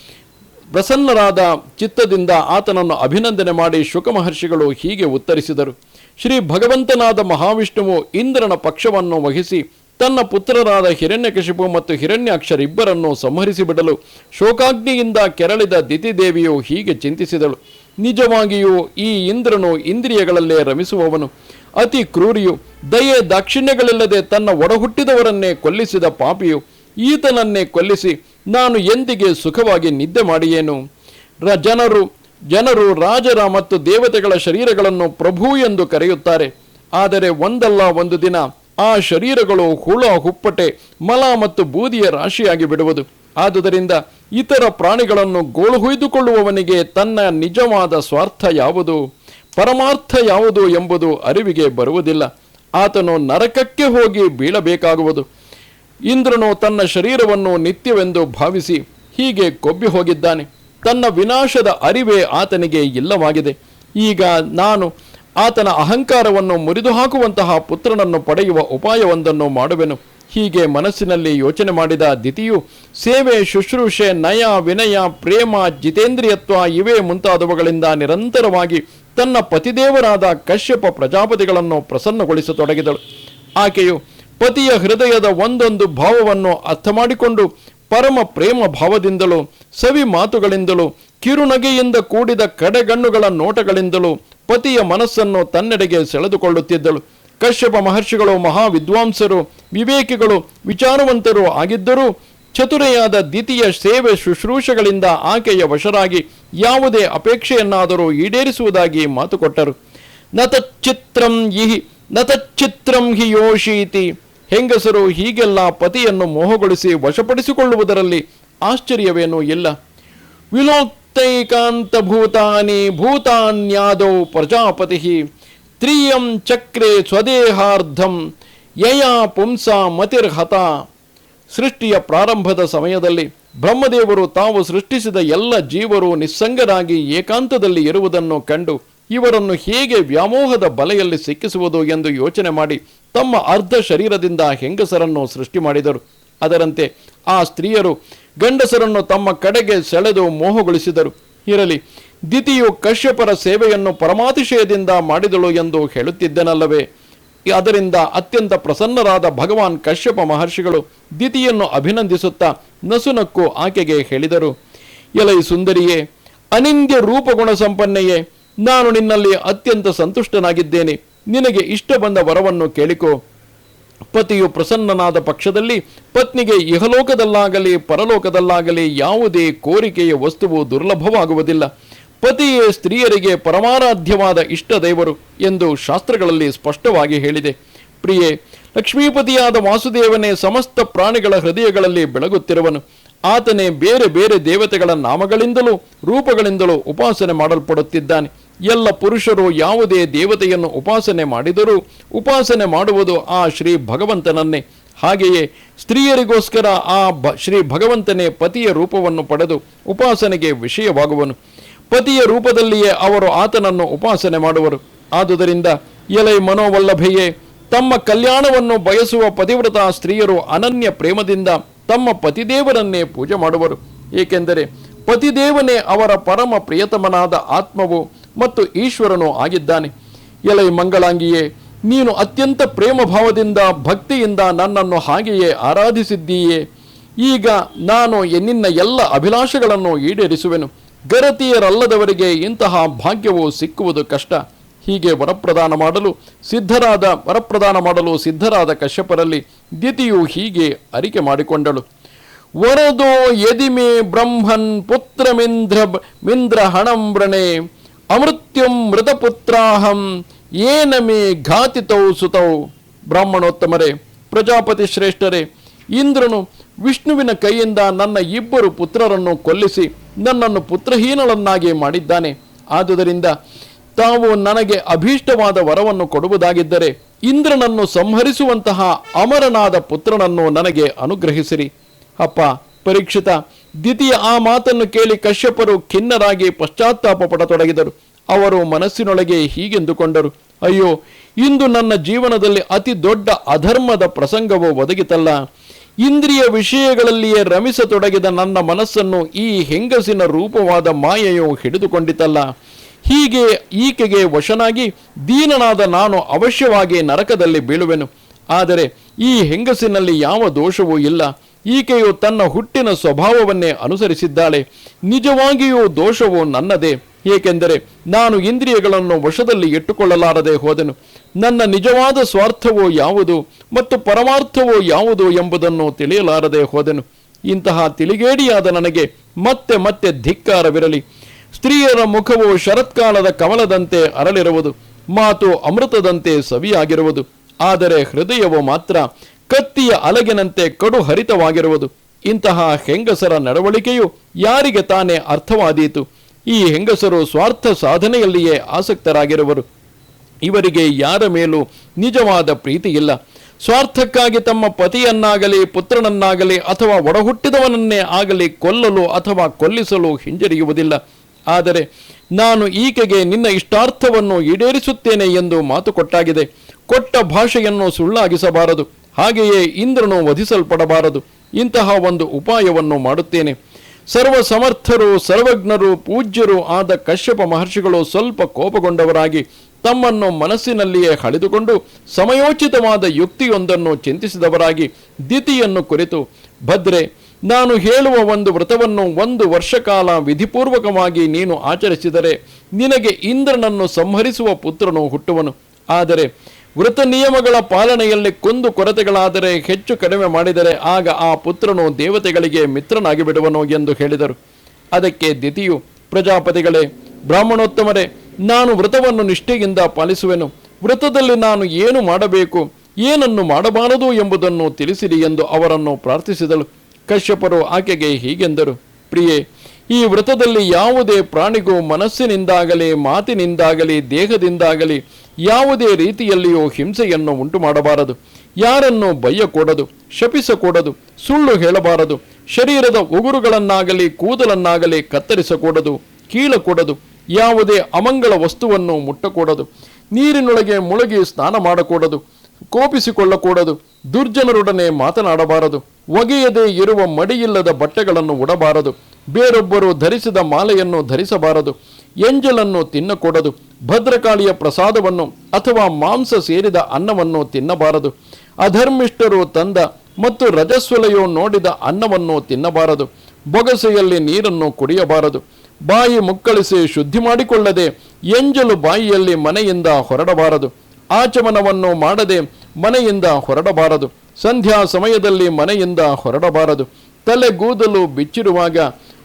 ಪ್ರಸನ್ನರಾದ ಚಿತ್ತದಿಂದ ಆತನನ್ನು ಅಭಿನಂದನೆ ಮಾಡಿ ಶುಕ ಮಹರ್ಷಿಗಳು ಹೀಗೆ ಉತ್ತರಿಸಿದರು. ಶ್ರೀ ಭಗವಂತನಾದ ಮಹಾವಿಷ್ಣುವು ಇಂದ್ರನ ಪಕ್ಷವನ್ನು ವಹಿಸಿ ತನ್ನ ಪುತ್ರರಾದ ಹಿರಣ್ಯಕಶಿಪು ಮತ್ತು ಹಿರಣ್ಯಾಕ್ಷರಿಬ್ಬರನ್ನು ಸಂಹರಿಸಿ ಬಿಡಲು ಶೋಕಾಗ್ನಿಯಿಂದ ಕೆರಳಿದ ದಿತಿದೇವಿಯು ಹೀಗೆ ಚಿಂತಿಸಿದಳು. ನಿಜವಾಗಿಯೂ ಈ ಇಂದ್ರನು ಇಂದ್ರಿಯಗಳಲ್ಲೇ ರಮಿಸುವವನು. ಅತಿ ಕ್ರೂರಿಯು, ದಯೆ ದಾಕ್ಷಿಣ್ಯಗಳಿಲ್ಲದೆ ತನ್ನ ಒಡಹುಟ್ಟಿದವರನ್ನೇ ಕೊಲ್ಲಿಸಿದ ಪಾಪಿಯು ಈತನನ್ನೇ ಕೊಲ್ಲಿಸಿ ನಾನು ಎಂದಿಗೆ ಸುಖವಾಗಿ ನಿದ್ದೆ ಮಾಡಿಯೇನು? ರ ಜನರು ಜನರು ರಾಜರ ಮತ್ತು ದೇವತೆಗಳ ಶರೀರಗಳನ್ನು ಪ್ರಭು ಎಂದು ಕರೆಯುತ್ತಾರೆ. ಆದರೆ ಒಂದಲ್ಲ ಒಂದು ದಿನ ಆ ಶರೀರಗಳು ಹುಳ, ಹುಪ್ಪಟೆ, ಮಲ ಮತ್ತು ಬೂದಿಯ ರಾಶಿಯಾಗಿ ಬಿಡುವುದು. ಆದುದರಿಂದ ಇತರ ಪ್ರಾಣಿಗಳನ್ನು ಗೋಳು ಹುಯ್ದುಕೊಳ್ಳುವವನಿಗೆ ತನ್ನ ನಿಜವಾದ ಸ್ವಾರ್ಥ ಯಾವುದು? ಪರಮಾರ್ಥ ಯಾವುದು ಎಂಬುದು ಅರಿವಿಗೆ ಬರುವುದಿಲ್ಲ. ಆತನು ನರಕಕ್ಕೆ ಹೋಗಿ ಬೀಳಬೇಕಾಗುವುದು. ಇಂದ್ರನು ತನ್ನ ಶರೀರವನ್ನು ನಿತ್ಯವೆಂದು ಭಾವಿಸಿ ಹೀಗೆ ಕೊಬ್ಬಿ ಹೋಗಿದ್ದಾನೆ. ತನ್ನ ವಿನಾಶದ ಅರಿವೇ ಆತನಿಗೆ ಇಲ್ಲವಾಗಿದೆ. ಈಗ ನಾನು ಆತನ ಅಹಂಕಾರವನ್ನು ಮುರಿದು ಹಾಕುವಂತಹ ಪುತ್ರನನ್ನು ಪಡೆಯುವ ಉಪಾಯವೊಂದನ್ನು ಮಾಡುವೆನು. ಹೀಗೆ ಮನಸ್ಸಿನಲ್ಲಿ ಯೋಚನೆ ಮಾಡಿದ ದಿತಿಯು, ಸೇವೆ, ಶುಶ್ರೂಷೆ, ನಯ, ವಿನಯ, ಪ್ರೇಮ, ಜಿತೇಂದ್ರಿಯತ್ವ ಇವೇ ಮುಂತಾದವುಗಳಿಂದ ನಿರಂತರವಾಗಿ ತನ್ನ ಪತಿದೇವರಾದ ಕಶ್ಯಪ ಪ್ರಜಾಪತಿಗಳನ್ನು ಪ್ರಸನ್ನಗೊಳಿಸತೊಡಗಿದಳು. ಆಕೆಯು ಪತಿಯ ಹೃದಯದ ಒಂದೊಂದು ಭಾವವನ್ನು ಅರ್ಥ ಮಾಡಿಕೊಂಡು ಪರಮ ಪ್ರೇಮ ಭಾವದಿಂದಲೂ, ಸವಿ ಮಾತುಗಳಿಂದಲೂ, ಕಿರುನಗೆಯಿಂದ ಕೂಡಿದ ಕಡೆಗಣ್ಣುಗಳ ನೋಟಗಳಿಂದಲೂ ಪತಿಯ ಮನಸ್ಸನ್ನು ತನ್ನೆಡೆಗೆ ಸೆಳೆದುಕೊಳ್ಳುತ್ತಿದ್ದಳು. ಕಶ್ಯಪ ಮಹರ್ಷಿಗಳು, ಮಹಾವಿದ್ವಾಂಸರು, ವಿವೇಕಿಗಳು, ವಿಚಾರವಂತರು ಆಗಿದ್ದರೂ ಚತುರೆಯಾದ ದ್ವಿತೀಯ ಸೇವೆ ಶುಶ್ರೂಷೆಗಳಿಂದ ಆಕೆಯ ವಶರಾಗಿ ಯಾವುದೇ ಅಪೇಕ್ಷೆಯನ್ನಾದರೂ ಈಡೇರಿಸುವುದಾಗಿ ಮಾತುಕೊಟ್ಟರು. ನತಚ್ಚಿತ್ರಂ ಇಹಿ ನತಚ್ಚಿತ್ರಂ ಹಿ ಯೋಷೀತಿ ಹೆಂಗಸರು ಹೀಗೆಲ್ಲ ಪತಿಯನ್ನು ಮೋಹಗೊಳಿಸಿ ವಶಪಡಿಸಿಕೊಳ್ಳುವುದರಲ್ಲಿ ಆಶ್ಚರ್ಯವೇನೂ ಇಲ್ಲ. ವಿಲೋಕ್ತೈಕಾಂತ ಭೂತಾನಿ ಭೂತಾನ್ಯಾದೌ ಪ್ರಜಾಪತಿ ತ್ರಿಯಂ ಚಕ್ರೆ ಸ್ವದೇಹಾರ್ಧಂ ಯಯಾ ಪುಂಸ ಮತಿರ್ಹತ. ಸೃಷ್ಟಿಯ ಪ್ರಾರಂಭದ ಸಮಯದಲ್ಲಿ ಬ್ರಹ್ಮದೇವರು ತಾವು ಸೃಷ್ಟಿಸಿದ ಎಲ್ಲ ಜೀವರು ನಿಸ್ಸಂಗರಾಗಿ ಏಕಾಂತದಲ್ಲಿ ಇರುವುದನ್ನು ಕಂಡು ಇವರನ್ನು ಹೇಗೆ ವ್ಯಾಮೋಹದ ಬಲೆಯಲ್ಲಿ ಸಿಕ್ಕಿಸುವುದು ಎಂದು ಯೋಚನೆ ಮಾಡಿ ತಮ್ಮ ಅರ್ಧ ಶರೀರದಿಂದ ಹೆಂಗಸರನ್ನು ಸೃಷ್ಟಿ ಮಾಡಿದರು. ಅದರಂತೆ ಆ ಸ್ತ್ರೀಯರು ಗಂಡಸರನ್ನು ತಮ್ಮ ಕಡೆಗೆ ಸೆಳೆದು ಮೋಹಗೊಳಿಸಿದರು. ಇರಲಿ, ದಿತಿಯು ಕಶ್ಯಪರ ಸೇವೆಯನ್ನು ಪರಮಾತಿಶಯದಿಂದ ಮಾಡಿದಳು ಎಂದು ಹೇಳುತ್ತಿದ್ದನಲ್ಲವೇ? ಅದರಿಂದ ಅತ್ಯಂತ ಪ್ರಸನ್ನರಾದ ಭಗವಾನ್ ಕಶ್ಯಪ ಮಹರ್ಷಿಗಳು ದಿತಿಯನ್ನು ಅಭಿನಂದಿಸುತ್ತಾ ನಸುನಕ್ಕು ಆಕೆಗೆ ಹೇಳಿದರು. ಎಲೈ ಸುಂದರಿಯೇ, ಅನಿಂದ್ಯ ರೂಪಗುಣ ಸಂಪನ್ನೆಯೇ ನಾನು ನಿನ್ನಲ್ಲಿ ಅತ್ಯಂತ ಸಂತುಷ್ಟನಾಗಿದ್ದೇನೆ. ನಿನಗೆ ಇಷ್ಟ ಬಂದ ವರವನ್ನು ಕೇಳಿಕೋ. ಪತಿಯು ಪ್ರಸನ್ನನಾದ ಪಕ್ಷದಲ್ಲಿ, ಪತ್ನಿಗೆ ಇಹಲೋಕದಲ್ಲಾಗಲಿ, ಪರಲೋಕದಲ್ಲಾಗಲಿ ಯಾವುದೇ ಕೋರಿಕೆಯ ವಸ್ತುವು ದುರ್ಲಭವಾಗುವುದಿಲ್ಲ. ಪತಿಯೇ ಸ್ತ್ರೀಯರಿಗೆ ಪರಮಾರಾಧ್ಯವಾದ ಇಷ್ಟ ದೇವರು ಎಂದು ಶಾಸ್ತ್ರಗಳಲ್ಲಿ ಸ್ಪಷ್ಟವಾಗಿ ಹೇಳಿದೆ. ಪ್ರಿಯೆ, ಲಕ್ಷ್ಮೀಪತಿಯಾದ ವಾಸುದೇವನೇ ಸಮಸ್ತ ಪ್ರಾಣಿಗಳ ಹೃದಯಗಳಲ್ಲಿ ಬೆಳಗುತ್ತಿರುವನು. ಆತನೇ ಬೇರೆ ಬೇರೆ ದೇವತೆಗಳ ನಾಮಗಳಿಂದಲೂ, ರೂಪಗಳಿಂದಲೂ ಉಪಾಸನೆ ಮಾಡಲ್ಪಡುತ್ತಿದ್ದಾನೆ. ಎಲ್ಲ ಪುರುಷರು ಯಾವುದೇ ದೇವತೆಯನ್ನು ಉಪಾಸನೆ ಮಾಡಿದರೂ ಉಪಾಸನೆ ಮಾಡುವುದು ಆ ಶ್ರೀ ಭಗವಂತನನ್ನೇ. ಹಾಗೆಯೇ ಸ್ತ್ರೀಯರಿಗೋಸ್ಕರ ಆ ಶ್ರೀ ಭಗವಂತನೇ ಪತಿಯ ರೂಪವನ್ನು ಪಡೆದು ಉಪಾಸನೆಗೆ ವಿಷಯವಾಗುವನು. ಪತಿಯ ರೂಪದಲ್ಲಿಯೇ ಅವರು ಆತನನ್ನು ಉಪಾಸನೆ ಮಾಡುವರು. ಆದುದರಿಂದ ಎಲೈ ಮನೋವಲ್ಲಭೆಯೇ, ತಮ್ಮ ಕಲ್ಯಾಣವನ್ನು ಬಯಸುವ ಪತಿವ್ರತ ಸ್ತ್ರೀಯರು ಅನನ್ಯ ಪ್ರೇಮದಿಂದ ತಮ್ಮ ಪತಿದೇವರನ್ನೇ ಪೂಜೆ ಮಾಡುವರು. ಏಕೆಂದರೆ ಪತಿದೇವನೇ ಅವರ ಪರಮ ಪ್ರಿಯತಮನಾದ ಆತ್ಮವು ಮತ್ತು ಈಶ್ವರನು ಆಗಿದ್ದಾನೆ. ಎಲೈ ಮಂಗಳಾಂಗಿಯೇ, ನೀನು ಅತ್ಯಂತ ಪ್ರೇಮ ಭಾವದಿಂದ ಭಕ್ತಿಯಿಂದ ನನ್ನನ್ನು ಹಾಗೆಯೇ ಆರಾಧಿಸಿದ್ದೀಯೇ. ಈಗ ನಾನು ನಿನ್ನ ಎಲ್ಲ ಅಭಿಲಾಷೆಗಳನ್ನು ಈಡೇರಿಸುವೆನು. ಗರತಿಯರಲ್ಲದವರಿಗೆ ಇಂತಹ ಭಾಗ್ಯವು ಸಿಕ್ಕುವುದು ಕಷ್ಟ. ಹೀಗೆ ವರಪ್ರದಾನ ಮಾಡಲು ಸಿದ್ಧರಾದ, ವರಪ್ರದಾನ ಮಾಡಲು ಸಿದ್ಧರಾದ ಕಶ್ಯಪರಲ್ಲಿ ದಿತಿಯು ಹೀಗೆ ಅರಿಕೆ ಮಾಡಿಕೊಂಡಳು. ವರದೋ ಯದಿಮೆ ಬ್ರಹ್ಮನ್ ಪುತ್ರಮಿಂದ್ರ, ಮಿಂದ್ರ ಹಣಂಬ್ರಣೆ ಅಮೃತ್ಯುಂ ಮೃತಪುತ್ರಾಹಂ ಏನ ಮೇ ಘಾತಿತೌ ಸುತೌ. ಬ್ರಾಹ್ಮಣೋತ್ತಮರೇ, ಪ್ರಜಾಪತಿ ಶ್ರೇಷ್ಠರೇ, ಇಂದ್ರನು ವಿಷ್ಣುವಿನ ಕೈಯಿಂದ ನನ್ನ ಇಬ್ಬರು ಪುತ್ರರನ್ನು ಕೊಲ್ಲಿಸಿ ನನ್ನನ್ನು ಪುತ್ರಹೀನಳನ್ನಾಗಿ ಮಾಡಿದ್ದಾನೆ. ಆದುದರಿಂದ ತಾವು ನನಗೆ ಅಭೀಷ್ಟವಾದ ವರವನ್ನು ಕೊಡುವುದಾಗಿದ್ದರೆ ಇಂದ್ರನನ್ನು ಸಂಹರಿಸುವಂತಹ ಅಮರನಾದ ಪುತ್ರನನ್ನು ನನಗೆ ಅನುಗ್ರಹಿಸಿರಿ. ಅಪ್ಪ, ಪರೀಕ್ಷಿತ ದ್ವಿತೀಯ ಆ ಮಾತನ್ನು ಕೇಳಿ ಕಶ್ಯಪರು ಖಿನ್ನರಾಗಿ ಪಶ್ಚಾತ್ತಾಪ ಪಡತೊಡಗಿದರು. ಅವರು ಮನಸ್ಸಿನೊಳಗೆ ಹೀಗೆಂದುಕೊಂಡರು. ಅಯ್ಯೋ, ಇಂದು ನನ್ನ ಜೀವನದಲ್ಲಿ ಅತಿ ದೊಡ್ಡ ಅಧರ್ಮದ ಪ್ರಸಂಗವು ಒದಗಿತಲ್ಲ. ಇಂದ್ರಿಯ ವಿಷಯಗಳಲ್ಲಿಯೇ ರಮಿಸತೊಡಗಿದ ನನ್ನ ಮನಸ್ಸನ್ನು ಈ ಹೆಂಗಸಿನ ರೂಪವಾದ ಮಾಯೆಯು ಹಿಡಿದುಕೊಂಡಿತಲ್ಲ. ಹೀಗೆ ಈಕೆಗೆ ವಶನಾಗಿ ದೀನನಾದ ನಾನು ಅವಶ್ಯವಾಗಿ ನರಕದಲ್ಲಿ ಬೀಳುವೆನು. ಆದರೆ ಈ ಹೆಂಗಸಿನಲ್ಲಿ ಯಾವ ದೋಷವೂ ಇಲ್ಲ. ಈಕೆಯು ತನ್ನ ಹುಟ್ಟಿನ ಸ್ವಭಾವವನ್ನೇ ಅನುಸರಿಸಿದ್ದಾಳೆ. ನಿಜವಾಗಿಯೂ ದೋಷವು ನನ್ನದೇ. ಏಕೆಂದರೆ ನಾನು ಇಂದ್ರಿಯಗಳನ್ನು ವಶದಲ್ಲಿ ಇಟ್ಟುಕೊಳ್ಳಲಾರದೆ ಹೋದನು. ನನ್ನ ನಿಜವಾದ ಸ್ವಾರ್ಥವೋ ಯಾವುದು ಮತ್ತು ಪರಮಾರ್ಥವೋ ಯಾವುದು ಎಂಬುದನ್ನು ತಿಳಿಯಲಾರದೆ ಹೋದನು. ಇಂತಹ ತಿಳಿಗೇಡಿಯಾದ ನನಗೆ ಮತ್ತೆ ಮತ್ತೆ ಧಿಕ್ಕಾರವಿರಲಿ. ಸ್ತ್ರೀಯರ ಮುಖವು ಶರತ್ಕಾಲದ ಕಮಲದಂತೆ ಅರಳಿರುವುದು, ಮಾತು ಅಮೃತದಂತೆ ಸವಿಯಾಗಿರುವುದು. ಆದರೆ ಹೃದಯವು ಮಾತ್ರ ಕತ್ತಿಯ ಅಲಗಿನಂತೆ ಕಡು ಹರಿತವಾಗಿರುವುದು ಇಂತಹ ಹೆಂಗಸರ ನಡವಳಿಕೆಯು ಯಾರಿಗೆ ತಾನೇ ಅರ್ಥವಾದೀತು. ಈ ಹೆಂಗಸರು ಸ್ವಾರ್ಥ ಸಾಧನೆಯಲ್ಲಿಯೇ ಆಸಕ್ತರಾಗಿರುವರು. ಇವರಿಗೆ ಯಾರ ಮೇಲೂ ನಿಜವಾದ ಪ್ರೀತಿ ಇಲ್ಲ. ಸ್ವಾರ್ಥಕ್ಕಾಗಿ ತಮ್ಮ ಪತಿಯನ್ನಾಗಲಿ, ಪುತ್ರನನ್ನಾಗಲಿ ಅಥವಾ ಒಡಹುಟ್ಟಿದವನನ್ನೇ ಆಗಲಿ ಕೊಲ್ಲಲು ಅಥವಾ ಕೊಲ್ಲಿಸಲು ಹಿಂಜರಿಯುವುದಿಲ್ಲ. ಆದರೆ ನಾನು ಈಕೆಗೆ ನಿನ್ನ ಇಷ್ಟಾರ್ಥವನ್ನು ಈಡೇರಿಸುತ್ತೇನೆ ಎಂದು ಮಾತು ಕೊಟ್ಟಾಗಿದೆ. ಕೊಟ್ಟ ಭಾಷೆಯನ್ನು ಸುಳ್ಳಾಗಿಸಬಾರದು. ಹಾಗೆಯೇ ಇಂದ್ರನು ವಧಿಸಲ್ಪಡಬಾರದು. ಇಂತಹ ಒಂದು ಉಪಾಯವನ್ನು ಮಾಡುತ್ತೇನೆ. ಸರ್ವ ಸಮರ್ಥರು, ಸರ್ವಜ್ಞರು, ಪೂಜ್ಯರು ಆದ ಕಶ್ಯಪ ಮಹರ್ಷಿಗಳು ಸ್ವಲ್ಪ ಕೋಪಗೊಂಡವರಾಗಿ ತಮ್ಮನ್ನು ಮನಸ್ಸಿನಲ್ಲಿಯೇ ಹಳೆದುಕೊಂಡು ಸಮಯೋಚಿತವಾದ ಯುಕ್ತಿಯೊಂದನ್ನು ಚಿಂತಿಸಿದವರಾಗಿ ದಿತಿಯನ್ನು ಕುರಿತು, ಭದ್ರೆ, ನಾನು ಹೇಳುವ ಒಂದು ವ್ರತವನ್ನು ಒಂದು ವರ್ಷ ಕಾಲ ವಿಧಿಪೂರ್ವಕವಾಗಿ ನೀನು ಆಚರಿಸಿದರೆ ನಿನಗೆ ಇಂದ್ರನನ್ನು ಸಂಹರಿಸುವ ಪುತ್ರನು ಹುಟ್ಟುವನು. ಆದರೆ ವೃತ ನಿಯಮಗಳ ಪಾಲನೆಯಲ್ಲಿ ಕುಂದು ಕೊರತೆಗಳಾದರೆ ಹೆಚ್ಚು ಕಡಿಮೆ ಮಾಡಿದರೆ ಆಗ ಆ ಪುತ್ರನು ದೇವತೆಗಳಿಗೆ ಮಿತ್ರನಾಗಿ ಬಿಡುವನು ಎಂದು ಹೇಳಿದರು. ಅದಕ್ಕೆ ದಿತಿಯು, ಪ್ರಜಾಪತಿಗಳೇ, ಬ್ರಾಹ್ಮಣೋತ್ತಮರೇ, ನಾನು ವ್ರತವನ್ನು ನಿಷ್ಠೆಯಿಂದ ಪಾಲಿಸುವೆನು. ವ್ರತದಲ್ಲಿ ನಾನು ಏನು ಮಾಡಬೇಕು, ಏನನ್ನು ಮಾಡಬಾರದು ಎಂಬುದನ್ನು ತಿಳಿಸಿರಿ ಎಂದು ಅವರನ್ನು ಪ್ರಾರ್ಥಿಸಿದಳು. ಕಶ್ಯಪರು ಆಕೆಗೆ ಹೀಗೆಂದರು, ಪ್ರಿಯೆ ಈ ವ್ರತದಲ್ಲಿ ಯಾವುದೇ ಪ್ರಾಣಿಗೂ ಮನಸ್ಸಿನಿಂದಾಗಲಿ, ಮಾತಿನಿಂದಾಗಲಿ, ದೇಹದಿಂದಾಗಲಿ ಯಾವುದೇ ರೀತಿಯಲ್ಲಿಯೂ ಹಿಂಸೆಯನ್ನು ಉಂಟು ಮಾಡಬಾರದು ಯಾರನ್ನು ಬಯ್ಯಕೂಡದು ಶಪಿಸಕೂಡದು, ಸುಳ್ಳು ಹೇಳಬಾರದು. ಶರೀರದ ಉಗುರುಗಳನ್ನಾಗಲಿ, ಕೂದಲನ್ನಾಗಲಿ ಕತ್ತರಿಸಕೂಡದು, ಕೀಳಕೂಡದು. ಯಾವುದೇ ಅಮಂಗಳ ವಸ್ತುವನ್ನು ಮುಟ್ಟಕೂಡದು. ನೀರಿನೊಳಗೆ ಮುಳುಗಿ ಸ್ನಾನ ಮಾಡಕೂಡದು. ಕೋಪಿಸಿಕೊಳ್ಳಕೂಡದು. ದುರ್ಜನರೊಡನೆ ಮಾತನಾಡಬಾರದು. ಒಗೆಯದೇ ಇರುವ ಮಡಿಯಿಲ್ಲದ ಬಟ್ಟೆಗಳನ್ನು ಉಡಬಾರದು. ಬೇರೊಬ್ಬರು ಧರಿಸಿದ ಮಾಲೆಯನ್ನು ಧರಿಸಬಾರದು. ಎಂಜಲನ್ನು ತಿನ್ನಕೂಡದು. ಭದ್ರಕಾಳಿಯ ಪ್ರಸಾದವನ್ನು ಅಥವಾ ಮಾಂಸ ಸೇರಿದ ಅನ್ನವನ್ನು ತಿನ್ನಬಾರದು. ಅಧರ್ಮಿಷ್ಠರು ತಂದ ಮತ್ತು ರಜಸ್ವಲೆಯು ನೋಡಿದ ಅನ್ನವನ್ನು ತಿನ್ನಬಾರದು. ಬೊಗಸೆಯಲ್ಲಿ ನೀರನ್ನು ಕುಡಿಯಬಾರದು. ಬಾಯಿ ಮುಕ್ಕಳಿಸಿ ಶುದ್ಧಿ ಮಾಡಿಕೊಳ್ಳದೆ ಎಂಜಲು ಬಾಯಿಯಲ್ಲಿ ಮನೆಯಿಂದ ಹೊರಡಬಾರದು. ಆಚಮನವನ್ನು ಮಾಡದೆ ಮನೆಯಿಂದ ಹೊರಡಬಾರದು. ಸಂಧ್ಯಾ ಸಮಯದಲ್ಲಿ ಮನೆಯಿಂದ ಹೊರಡಬಾರದು. ತಲೆಗೂದಲು ಬಿಚ್ಚಿರುವಾಗ,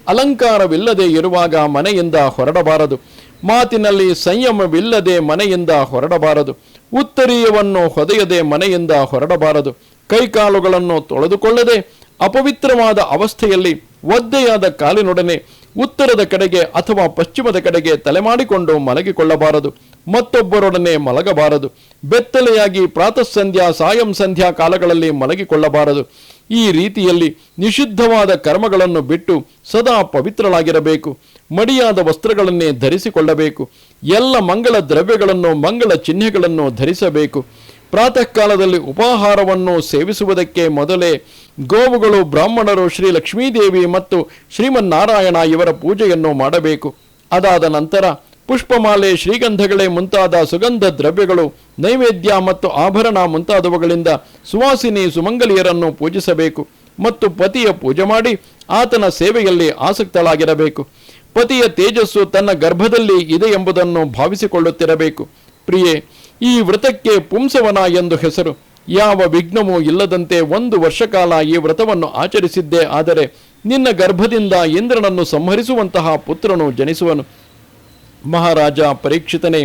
ಅಲಂಕಾರವಿಲ್ಲದೆ ಇರುವಾಗ ಮನೆಯಿಂದ ಹೊರಡಬಾರದು. ಮಾತಿನಲ್ಲಿ ಸಂಯಮವಿಲ್ಲದೆ ಮನೆಯಿಂದ ಹೊರಡಬಾರದು. ಉತ್ತರೀಯವನ್ನು ಹೊದೆಯದೆ ಮನೆಯಿಂದ ಹೊರಡಬಾರದು. ಕೈಕಾಲುಗಳನ್ನು ತೊಳೆದುಕೊಳ್ಳದೆ ಅಪವಿತ್ರವಾದ ಅವಸ್ಥೆಯಲ್ಲಿ ಒದ್ದೆಯಾದ ಕಾಲಿನೊಡನೆ ಉತ್ತರದ ಕಡೆಗೆ ಅಥವಾ ಪಶ್ಚಿಮದ ಕಡೆಗೆ ತಲೆಮಾಡಿಕೊಂಡು ಮಲಗಿಕೊಳ್ಳಬಾರದು. ಮತ್ತೊಬ್ಬರೊಡನೆ ಮಲಗಬಾರದು. ಬೆತ್ತಲೆಯಾಗಿ ಪ್ರಾತಃ ಸಂಧ್ಯಾ ಸಾಯಂ ಸಂಧ್ಯಾ ಕಾಲಗಳಲ್ಲಿ ಮಲಗಿಕೊಳ್ಳಬಾರದು. ಈ ರೀತಿಯಲ್ಲಿ ನಿಷಿದ್ಧವಾದ ಕರ್ಮಗಳನ್ನು ಬಿಟ್ಟು ಸದಾ ಪವಿತ್ರಳಾಗಿರಬೇಕು ಮಡಿಯಾದ ವಸ್ತ್ರಗಳನ್ನೇ ಧರಿಸಿಕೊಳ್ಳಬೇಕು. ಎಲ್ಲ ಮಂಗಳ ದ್ರವ್ಯಗಳನ್ನು, ಮಂಗಳ ಚಿಹ್ನೆಗಳನ್ನು ಧರಿಸಬೇಕು. ಪ್ರಾತಃ ಕಾಲದಲ್ಲಿ ಉಪಾಹಾರವನ್ನು ಸೇವಿಸುವುದಕ್ಕೆ ಮೊದಲೇ ಗೋವುಗಳು ಬ್ರಾಹ್ಮಣರು ಶ್ರೀ ಲಕ್ಷ್ಮೀದೇವಿ ಮತ್ತು ಶ್ರೀಮನ್ನಾರಾಯಣ ಇವರ ಪೂಜೆಯನ್ನು ಮಾಡಬೇಕು. ಅದಾದ ನಂತರ ಪುಷ್ಪಮಾಲೆ, ಶ್ರೀಗಂಧಗಳೇ ಮುಂತಾದ ಸುಗಂಧ ದ್ರವ್ಯಗಳು, ನೈವೇದ್ಯ ಮತ್ತು ಆಭರಣ ಮುಂತಾದವುಗಳಿಂದ ಸುವಾಸಿನಿ ಸುಮಂಗಲಿಯರನ್ನು ಪೂಜಿಸಬೇಕು ಮತ್ತು ಪತಿಯ ಪೂಜೆ ಮಾಡಿ ಆತನ ಸೇವೆಯಲ್ಲಿ ಆಸಕ್ತಳಾಗಿರಬೇಕು. ಪತಿಯ ತೇಜಸ್ಸು ತನ್ನ ಗರ್ಭದಲ್ಲಿ ಇದೆ ಎಂಬುದನ್ನು ಭಾವಿಸಿಕೊಳ್ಳುತ್ತಿರಬೇಕು. ಪ್ರಿಯೆ ಈ ವ್ರತಕ್ಕೆ ಪುಂಸವನ ಎಂದು ಹೆಸರು. ಯಾವ ವಿಘ್ನವೂ ಇಲ್ಲದಂತೆ ಒಂದು ವರ್ಷ ಕಾಲ ಈ ವ್ರತವನ್ನು ಆಚರಿಸಿದ್ದೇ, ಆದರೆ ನಿನ್ನ ಗರ್ಭದಿಂದ ಇಂದ್ರನನ್ನು ಸಂಹರಿಸುವಂತಹ ಪುತ್ರನು ಜನಿಸುವನು. ಮಹಾರಾಜ ಪರೀಕ್ಷಿತನೇ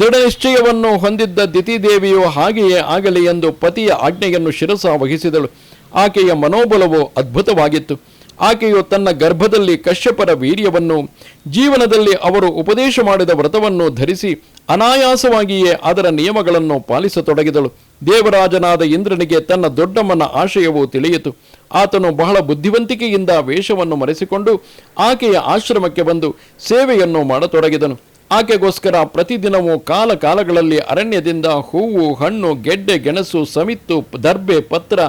ದೃಢ ನಿಶ್ಚಯವನ್ನು ಹೊಂದಿದ್ದ ದಿತಿದೇವಿಯು ಹಾಗೆಯೇ ಆಗಲಿ ಎಂದು ಪತಿಯ ಆಜ್ಞೆಯನ್ನು ಶಿರಸ ವಹಿಸಿದಳು ಆಕೆಯ ಮನೋಬಲವು ಅದ್ಭುತವಾಗಿತ್ತು. ಆಕೆಯು ತನ್ನ ಗರ್ಭದಲ್ಲಿ ಕಶ್ಯಪರ ವೀರ್ಯವನ್ನು, ಜೀವನದಲ್ಲಿ ಅವರು ಉಪದೇಶ ಮಾಡಿದ ವ್ರತವನ್ನು ಧರಿಸಿ ಅನಾಯಾಸವಾಗಿಯೇ ಅದರ ನಿಯಮಗಳನ್ನು ಪಾಲಿಸತೊಡಗಿದಳು. ದೇವರಾಜನಾದ ಇಂದ್ರನಿಗೆ ತನ್ನ ದೊಡ್ಡಮ್ಮನ ಆಶಯವು ತಿಳಿಯಿತು. ಆತನು ಬಹಳ ಬುದ್ಧಿವಂತಿಕೆಯಿಂದ ವೇಷವನ್ನು ಮರೆಸಿಕೊಂಡು ಆಕೆಯ ಆಶ್ರಮಕ್ಕೆ ಬಂದು ಸೇವೆಯನ್ನು ಮಾಡತೊಡಗಿದನು. ಆಕೆಗೋಸ್ಕರ ಪ್ರತಿದಿನವೂ ಕಾಲ ಕಾಲಗಳಲ್ಲಿ ಅರಣ್ಯದಿಂದ ಹೂವು, ಹಣ್ಣು, ಗೆಡ್ಡೆ, ಗೆಣಸು, ಸಮಿತ್ತು, ದರ್ಬೆ, ಪತ್ರ,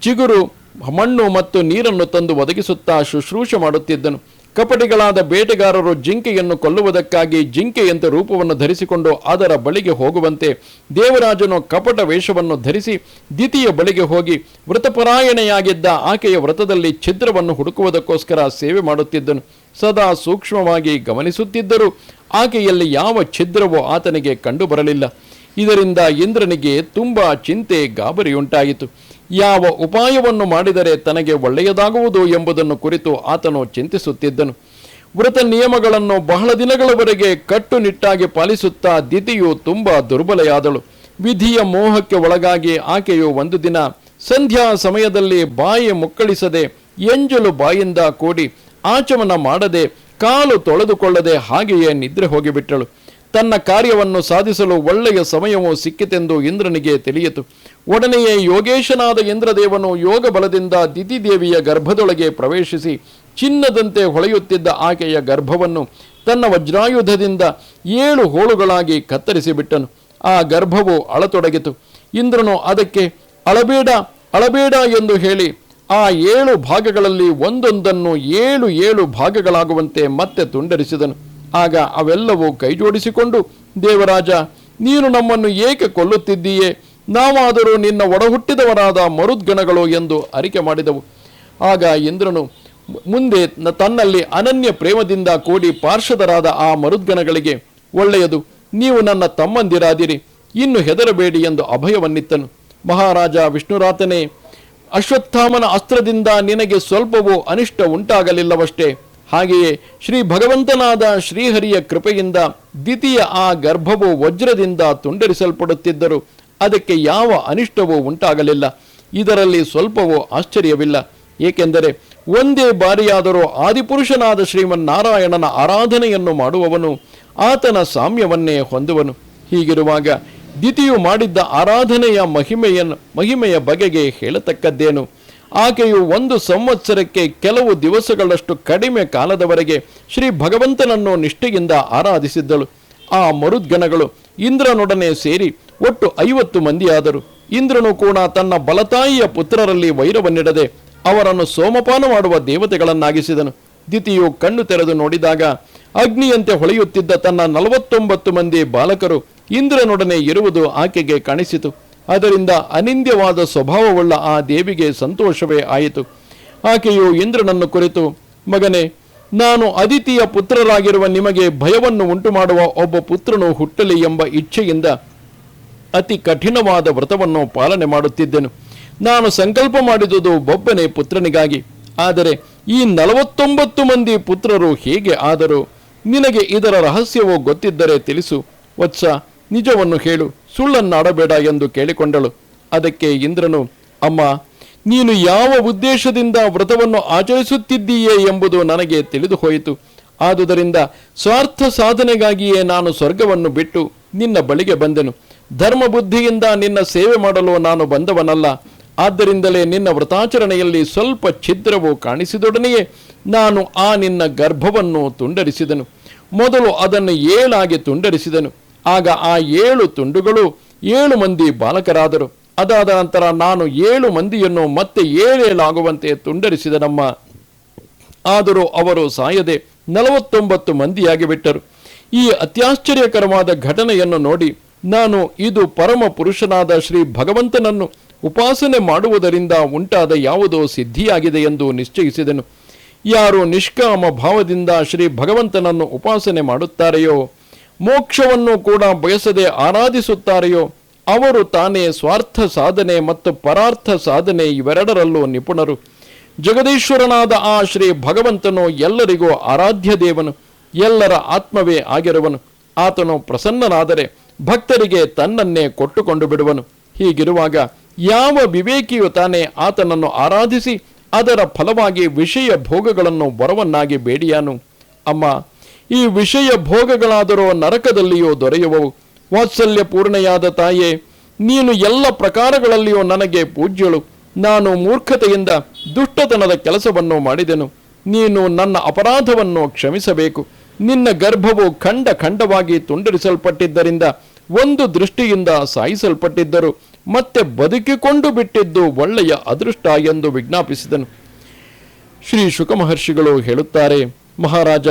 ಚಿಗುರು ಮಣ್ಣು ಮತ್ತು ನೀರನ್ನು ತಂದು ಒದಗಿಸುತ್ತಾ ಶುಶ್ರೂಷೆ ಮಾಡುತ್ತಿದ್ದನು. ಕಪಟಿಗಳಾದ ಬೇಟೆಗಾರರು ಜಿಂಕೆಯನ್ನು ಕೊಲ್ಲುವುದಕ್ಕಾಗಿ ಜಿಂಕೆಯಂತೆ ರೂಪವನ್ನು ಧರಿಸಿಕೊಂಡು ಅದರ ಬಳಿಗೆ ಹೋಗುವಂತೆ ದೇವರಾಜನು ಕಪಟ ವೇಷವನ್ನು ಧರಿಸಿ ದ್ವಿತೀಯ ಬಳಿಗೆ ಹೋಗಿ ವ್ರತಪರಾಯಣೆಯಾಗಿದ್ದ ಆಕೆಯ ವ್ರತದಲ್ಲಿ ಛಿದ್ರವನ್ನು ಹುಡುಕುವುದಕ್ಕೋಸ್ಕರ ಸೇವೆ ಮಾಡುತ್ತಿದ್ದನು. ಸದಾ ಸೂಕ್ಷ್ಮವಾಗಿ ಗಮನಿಸುತ್ತಿದ್ದರೂ ಆಕೆಯಲ್ಲಿ ಯಾವ ಛಿದ್ರವೂ ಆತನಿಗೆ ಕಂಡುಬರಲಿಲ್ಲ. ಇದರಿಂದ ಇಂದ್ರನಿಗೆ ತುಂಬಾ ಚಿಂತೆ ಗಾಬರಿಯುಂಟಾಯಿತು. ಯಾವ ಉಪಾಯವನ್ನು ಮಾಡಿದರೆ ತನಗೆ ಒಳ್ಳೆಯದಾಗುವುದು ಎಂಬುದನ್ನು ಕುರಿತು ಆತನು ಚಿಂತಿಸುತ್ತಿದ್ದನು. ವ್ರತ ನಿಯಮಗಳನ್ನು ಬಹಳ ದಿನಗಳವರೆಗೆ ಕಟ್ಟುನಿಟ್ಟಾಗಿ ಪಾಲಿಸುತ್ತಾ ದಿತಿಯು ತುಂಬ ದುರ್ಬಲೆಯಾದಳು. ವಿಧಿಯ ಮೋಹಕ್ಕೆ ಒಳಗಾಗಿ ಆಕೆಯು ಒಂದು ದಿನ ಸಂಧ್ಯಾ ಸಮಯದಲ್ಲಿ ಬಾಯಿ ಮುಕ್ಕಳಿಸದೆ ಎಂಜಲು ಬಾಯಿಂದ ಕೂಡಿ ಆಚಮನ ಮಾಡದೆ ಕಾಲು ತೊಳೆದುಕೊಳ್ಳದೆ ಹಾಗೆಯೇ ನಿದ್ರೆ ಹೋಗಿಬಿಟ್ಟಳು. ತನ್ನ ಕಾರ್ಯವನ್ನು ಸಾಧಿಸಲು ಒಳ್ಳೆಯ ಸಮಯವು ಸಿಕ್ಕಿತೆಂದು ಇಂದ್ರನಿಗೆ ತಿಳಿಯಿತು. ಒಡನೆಯೇ ಯೋಗೇಶನಾದ ಇಂದ್ರದೇವನು ಯೋಗ ಬಲದಿಂದ ದಿತಿದೇವಿಯ ಗರ್ಭದೊಳಗೆ ಪ್ರವೇಶಿಸಿ ಚಿನ್ನದಂತೆ ಹೊಳೆಯುತ್ತಿದ್ದ ಆಕೆಯ ಗರ್ಭವನ್ನು ತನ್ನ ವಜ್ರಾಯುಧದಿಂದ ಏಳು ಹೋಳುಗಳಾಗಿ ಕತ್ತರಿಸಿಬಿಟ್ಟನು. ಆ ಗರ್ಭವು ಅಳತೊಡಗಿತು. ಇಂದ್ರನು ಅದಕ್ಕೆ, ಅಳಬೇಡ ಅಳಬೇಡ ಎಂದು ಹೇಳಿ ಆ ಏಳು ಭಾಗಗಳಲ್ಲಿ ಒಂದೊಂದನ್ನು ಏಳು ಏಳು ಭಾಗಗಳಾಗುವಂತೆ ಮತ್ತೆ ತುಂಡರಿಸಿದನು. ಆಗ ಅವೆಲ್ಲವೂ ಕೈಜೋಡಿಸಿಕೊಂಡು, ದೇವರಾಜ, ನೀನು ನಮ್ಮನ್ನು ಏಕೆ ಕೊಲ್ಲುತ್ತಿದ್ದೀಯೇ? ನಾವಾದರೂ ನಿನ್ನ ಒಡಹುಟ್ಟಿದವರಾದ ಮರುದ್ಗಣಗಳು ಎಂದು ಅರಿಕೆ ಮಾಡಿದವು. ಆಗ ಇಂದ್ರನು ಮುಂದೆ ತನ್ನಲ್ಲಿ ಅನನ್ಯ ಪ್ರೇಮದಿಂದ ಕೂಡಿ ಪಾರ್ಶ್ವದರಾದ ಆ ಮರುದ್ಗಣಗಳಿಗೆ, ಒಳ್ಳೆಯದು, ನೀವು ನನ್ನ ತಮ್ಮಂದಿರಾದಿರಿ, ಇನ್ನು ಹೆದರಬೇಡಿ ಎಂದು ಅಭಯವನ್ನಿತ್ತನು. ಮಹಾರಾಜ ವಿಷ್ಣುರಾತನೇ, ಅಶ್ವತ್ಥಾಮನ ಅಸ್ತ್ರದಿಂದ ನಿನಗೆ ಸ್ವಲ್ಪವೂ ಅನಿಷ್ಟ ಉಂಟಾಗಲಿಲ್ಲವಷ್ಟೇ. ಹಾಗೆಯೇ ಶ್ರೀ ಭಗವಂತನಾದ ಶ್ರೀಹರಿಯ ಕೃಪೆಯಿಂದ ದ್ವಿತೀಯ ಆ ಗರ್ಭವು ವಜ್ರದಿಂದ ತುಂಡರಿಸಲ್ಪಡುತ್ತಿದ್ದರು. ಅದಕ್ಕೆ ಯಾವ ಅನಿಷ್ಟವೂ ಉಂಟಾಗಲಿಲ್ಲ. ಇದರಲ್ಲಿ ಸ್ವಲ್ಪವೂ ಆಶ್ಚರ್ಯವಿಲ್ಲ. ಏಕೆಂದರೆ ಒಂದೇ ಬಾರಿಯಾದರೂ ಆದಿಪುರುಷನಾದ ಶ್ರೀಮನ್ನಾರಾಯಣನ ಆರಾಧನೆಯನ್ನು ಮಾಡುವವನು ಆತನ ಸಾಮ್ಯವನ್ನೇ ಹೊಂದುವನು. ಹೀಗಿರುವಾಗ ದಿತಿಯು ಮಾಡಿದ್ದ ಆರಾಧನೆಯ ಮಹಿಮೆಯನ್ನು ಮಹಿಮೆಯ ಬಗೆಗೆ ಹೇಳತಕ್ಕದ್ದೇನು? ಆಕೆಯು ಒಂದು ಸಂವತ್ಸರಕ್ಕೆ ಕೆಲವು ದಿವಸಗಳಷ್ಟು ಕಡಿಮೆ ಕಾಲದವರೆಗೆ ಶ್ರೀ ಭಗವಂತನನ್ನು ನಿಷ್ಠೆಯಿಂದ ಆರಾಧಿಸಿದ್ದಳು. ಆ ಮರುದ್ಗಣಗಳು ಇಂದ್ರನೊಡನೆ ಸೇರಿ ಒಟ್ಟು ಐವತ್ತು ಮಂದಿಯಾದರು. ಇಂದ್ರನು ಕೂಡ ತನ್ನ ಬಲತಾಯಿಯ ಪುತ್ರರಲ್ಲಿ ವೈರವನ್ನಿಡದೆ ಅವರನ್ನು ಸೋಮಪಾನ ಮಾಡುವ ದೇವತೆಗಳನ್ನಾಗಿಸಿದನು. ದಿತಿಯು ಕಣ್ಣು ತೆರೆದು ನೋಡಿದಾಗ ಅಗ್ನಿಯಂತೆ ಹೊಳೆಯುತ್ತಿದ್ದ ತನ್ನ ನಲವತ್ತೊಂಬತ್ತು ಮಂದಿ ಬಾಲಕರು ಇಂದ್ರನೊಡನೆ ಇರುವುದು ಆಕೆಗೆ ಕಾಣಿಸಿತು. ಅದರಿಂದ ಅನಿಂದ್ಯವಾದ ಸ್ವಭಾವವುಳ್ಳ ಆ ದೇವಿಗೆ ಸಂತೋಷವೇ ಆಯಿತು. ಆಕೆಯು ಇಂದ್ರನನ್ನು ಕುರಿತು, ಮಗನೇ, ನಾನು ಅದಿತಿಯ ಪುತ್ರರಾಗಿರುವ ನಿಮಗೆ ಭಯವನ್ನು ಉಂಟು ಮಾಡುವ ಒಬ್ಬ ಪುತ್ರನು ಹುಟ್ಟಲಿ ಎಂಬ ಇಚ್ಛೆಯಿಂದ ಅತಿ ಕಠಿಣವಾದ ವ್ರತವನ್ನು ಪಾಲನೆ ಮಾಡುತ್ತಿದ್ದೆನು. ನಾನು ಸಂಕಲ್ಪ ಮಾಡಿದುದು ಒಬ್ಬನೇ ಪುತ್ರನಿಗಾಗಿ. ಆದರೆ ಈ ನಲವತ್ತೊಂಬತ್ತು ಮಂದಿ ಪುತ್ರರು ಹೇಗೆ ಆದರು? ನಿನಗೆ ಇದರ ರಹಸ್ಯವು ಗೊತ್ತಿದ್ದರೆ ತಿಳಿಸು. ವತ್ಸ, ನಿಜವನ್ನು ಹೇಳು. ಸುಳ್ಳನ್ನಾಡಬೇಡ ಎಂದು ಕೇಳಿಕೊಂಡಳು. ಅದಕ್ಕೆ ಇಂದ್ರನು, ಅಮ್ಮ, ನೀನು ಯಾವ ಉದ್ದೇಶದಿಂದ ವ್ರತವನ್ನು ಆಚರಿಸುತ್ತಿದ್ದೀಯೇ ಎಂಬುದು ನನಗೆ ತಿಳಿದು ಹೋಯಿತು ಆದುದರಿಂದ ಸ್ವಾರ್ಥ ಸಾಧನೆಗಾಗಿಯೇ ನಾನು ಸ್ವರ್ಗವನ್ನು ಬಿಟ್ಟು ನಿನ್ನ ಬಳಿಗೆ ಬಂದೆನು. ಧರ್ಮ ಬುದ್ಧಿಯಿಂದ ನಿನ್ನ ಸೇವೆ ಮಾಡಲು ನಾನು ಬಂದವನಲ್ಲ. ಆದ್ದರಿಂದಲೇ ನಿನ್ನ ವ್ರತಾಚರಣೆಯಲ್ಲಿ ಸ್ವಲ್ಪ ಛಿದ್ರವು ಕಾಣಿಸಿದೊಡನೆಯೇ ನಾನು ಆ ನಿನ್ನ ಗರ್ಭವನ್ನು ತುಂಡರಿಸಿದನು. ಮೊದಲು ಅದನ್ನು ಏಳಾಗಿ ತುಂಡರಿಸಿದನು. ಆಗ ಆ ಏಳು ತುಂಡುಗಳು ಏಳು ಮಂದಿ ಬಾಲಕರಾದರು. ಅದಾದ ನಂತರ ನಾನು ಏಳು ಮಂದಿಯನ್ನು ಮತ್ತೆ ಏಳೇಲಾಗುವಂತೆ ತುಂಡರಿಸಿದ ನಮ್ಮ ಆದರೂ ಅವರು ಸಾಯದೆ ನಲವತ್ತೊಂಬತ್ತು ಮಂದಿಯಾಗಿ ಬಿಟ್ಟರು. ಈ ಅತ್ಯಾಶ್ಚರ್ಯಕರವಾದ ಘಟನೆಯನ್ನು ನೋಡಿ ನಾನು ಇದು ಪರಮ ಪುರುಷನಾದ ಶ್ರೀ ಭಗವಂತನನ್ನು ಉಪಾಸನೆ ಮಾಡುವುದರಿಂದ ಉಂಟಾದ ಯಾವುದೋ ಸಿದ್ಧಿಯಾಗಿದೆ ಎಂದು ನಿಶ್ಚಯಿಸಿದನು. ಯಾರು ನಿಷ್ಕಾಮ ಭಾವದಿಂದ ಶ್ರೀ ಭಗವಂತನನ್ನು ಉಪಾಸನೆ ಮಾಡುತ್ತಾರೆಯೋ ಮೋಕ್ಷವನ್ನು ಕೂಡ ಬಯಸದೆ ಆರಾಧಿಸುತ್ತಾರೆಯೋ, ಅವರು ತಾನೇ ಸ್ವಾರ್ಥ ಸಾಧನೆ ಮತ್ತು ಪರಾರ್ಥ ಸಾಧನೆ ಇವೆರಡರಲ್ಲೂ ನಿಪುಣರು. ಜಗದೀಶ್ವರನಾದ ಆ ಶ್ರೀ ಭಗವಂತನು ಎಲ್ಲರಿಗೂ ಆರಾಧ್ಯ ದೇವನು, ಎಲ್ಲರ ಆತ್ಮವೇ ಆಗಿರುವನು. ಆತನು ಪ್ರಸನ್ನನಾದರೆ ಭಕ್ತರಿಗೆ ತನ್ನನ್ನೇ ಕೊಟ್ಟುಕೊಂಡು ಬಿಡುವನು. ಹೀಗಿರುವಾಗ ಯಾವ ವಿವೇಕಿಯು ತಾನೇ ಆತನನ್ನು ಆರಾಧಿಸಿ ಅದರ ಫಲವಾಗಿ ವಿಷಯ ಭೋಗಗಳನ್ನು ಬರವನ್ನಾಗಿ ಬೇಡಿಯಾನು. ಅಮ್ಮ ಈ ವಿಷಯ ಭೋಗಗಳಾದರೂ ನರಕದಲ್ಲಿಯೋ ದೊರೆಯುವವು. ವಾತ್ಸಲ್ಯ ಪೂರ್ಣೆಯಾದ ತಾಯೇ, ನೀನು ಎಲ್ಲ ಪ್ರಕಾರಗಳಲ್ಲಿಯೂ ನನಗೆ ಪೂಜ್ಯಳು. ನಾನು ಮೂರ್ಖತೆಯಿಂದ ದುಷ್ಟತನದ ಕೆಲಸವನ್ನು ಮಾಡಿದೆನು. ನೀನು ನನ್ನ ಅಪರಾಧವನ್ನು ಕ್ಷಮಿಸಬೇಕು. ನಿನ್ನ ಗರ್ಭವು ಖಂಡ ಖಂಡವಾಗಿ ತುಂಡರಿಸಲ್ಪಟ್ಟಿದ್ದರಿಂದ, ಒಂದು ದೃಷ್ಟಿಯಿಂದ ಸಾಯಿಸಲ್ಪಟ್ಟಿದ್ದರು. ಮತ್ತೆ ಬದುಕಿಕೊಂಡು ಬಿಟ್ಟಿದ್ದು ಒಳ್ಳೆಯ ಅದೃಷ್ಟ ಎಂದು ವಿಜ್ಞಾಪಿಸಿದನು. ಶ್ರೀ ಶುಕಮಹರ್ಷಿಗಳು ಹೇಳುತ್ತಾರೆ, ಮಹಾರಾಜ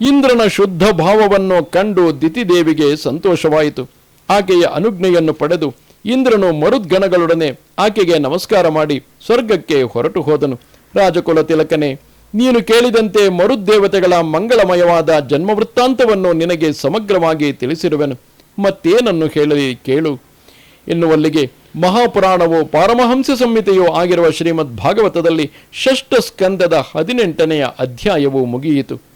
ಇಂದ್ರನ ಶುದ್ಧ ಭಾವವನ್ನು ಕಂಡು ದಿತಿದೇವಿಗೆ ಸಂತೋಷವಾಯಿತು. ಆಕೆಯ ಅನುಜ್ಞೆಯನ್ನು ಪಡೆದು ಇಂದ್ರನು ಮರುದ್ಗಣಗಳೊಡನೆ ಆಕೆಗೆ ನಮಸ್ಕಾರ ಮಾಡಿ ಸ್ವರ್ಗಕ್ಕೆ ಹೊರಟು ಹೋದನು. ರಾಜಕುಲ ತಿಲಕನೇ, ನೀನು ಕೇಳಿದಂತೆ ಮರುದ್ದೇವತೆಗಳ ಮಂಗಳಮಯವಾದ ಜನ್ಮವೃತ್ತಾಂತವನ್ನು ನಿನಗೆ ಸಮಗ್ರವಾಗಿ ತಿಳಿಸಿರುವೆನು. ಮತ್ತೇನನ್ನು ಹೇಳಲಿ ಕೇಳು. ಎನ್ನುವಲ್ಲಿಗೆ ಮಹಾಪುರಾಣವು ಪಾರಮಹಂಸ ಸಂಹಿತೆಯೂ ಆಗಿರುವ ಶ್ರೀಮದ್ ಭಾಗವತದಲ್ಲಿ ಷಷ್ಠ ಸ್ಕಂದದ ಹದಿನೆಂಟನೆಯ ಅಧ್ಯಾಯವು ಮುಗಿಯಿತು.